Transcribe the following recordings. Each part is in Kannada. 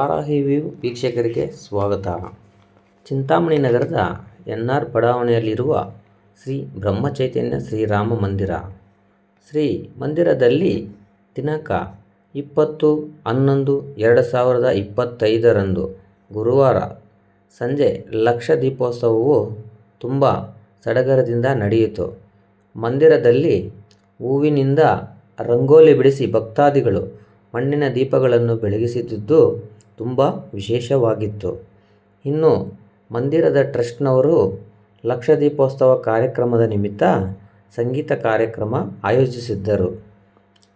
ವಾರಾಹಿ ವ್ಯೂ ವೀಕ್ಷಕರಿಗೆ ಸ್ವಾಗತ. ಚಿಂತಾಮಣಿ ನಗರದ ಎನ್ ಆರ್ ಬಡಾವಣೆಯಲ್ಲಿರುವ ಶ್ರೀ ಬ್ರಹ್ಮಚೈತನ್ಯ ಶ್ರೀರಾಮ ಮಂದಿರ. ಶ್ರೀ ಮಂದಿರದಲ್ಲಿ ದಿನಾಂಕ ಇಪ್ಪತ್ತು ಹನ್ನೊಂದು ಎರಡು ಸಾವಿರದ ಇಪ್ಪತ್ತೈದರಂದು ಗುರುವಾರ ಸಂಜೆ ಲಕ್ಷ ದೀಪೋತ್ಸವವು ತುಂಬ ಸಡಗರದಿಂದ ನಡೆಯಿತು. ಮಂದಿರದಲ್ಲಿ ಹೂವಿನಿಂದ ರಂಗೋಲಿ ಬಿಡಿಸಿ ಭಕ್ತಾದಿಗಳು ಮಣ್ಣಿನ ದೀಪಗಳನ್ನು ಬೆಳಗಿಸುತ್ತಿದ್ದು ತುಂಬ ವಿಶೇಷವಾಗಿತ್ತು. ಇನ್ನು ಮಂದಿರದ ಟ್ರಸ್ಟ್ನವರು ಲಕ್ಷ ದೀಪೋತ್ಸವ ಕಾರ್ಯಕ್ರಮದ ನಿಮಿತ್ತ ಸಂಗೀತ ಕಾರ್ಯಕ್ರಮ ಆಯೋಜಿಸಿದ್ದರು.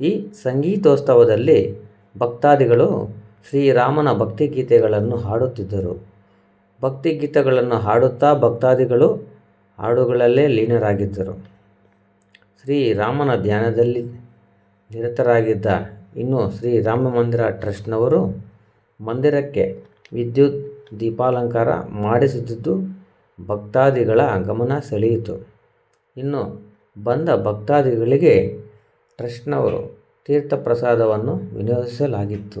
ಈ ಸಂಗೀತೋತ್ಸವದಲ್ಲಿ ಭಕ್ತಾದಿಗಳು ಶ್ರೀರಾಮನ ಭಕ್ತಿಗೀತೆಗಳನ್ನು ಹಾಡುತ್ತಿದ್ದರು. ಭಕ್ತಿಗೀತೆಗಳನ್ನು ಹಾಡುತ್ತಾ ಭಕ್ತಾದಿಗಳು ಹಾಡುಗಳಲ್ಲೇ ಲೀನರಾಗಿದ್ದರು. ಶ್ರೀರಾಮನ ಧ್ಯಾನದಲ್ಲಿ ನಿರತರಾಗಿದ್ದ ಇನ್ನು ಶ್ರೀರಾಮ ಮಂದಿರ ಟ್ರಸ್ಟ್ನವರು ಮಂದಿರಕ್ಕೆ ವಿದ್ಯುತ್ ದೀಪಾಲಂಕಾರ ಮಾಡಿಸುತ್ತಿದ್ದು ಭಕ್ತಾದಿಗಳ ಗಮನ ಸೆಳೆಯಿತು. ಇನ್ನು ಬಂದ ಭಕ್ತಾದಿಗಳಿಗೆ ಟ್ರಸ್ಟ್ನವರು ತೀರ್ಥ ಪ್ರಸಾದವನ್ನು ವಿನಿಯೋಗಿಸಲಾಗಿತ್ತು.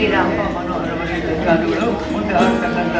ಶ್ರೀರಾಮ್ ಮನೋಹರವಾಗಿ ಗಾನಗಳು ಮುಂದೆ ಹಾಡ್ತಕ್ಕಂಥ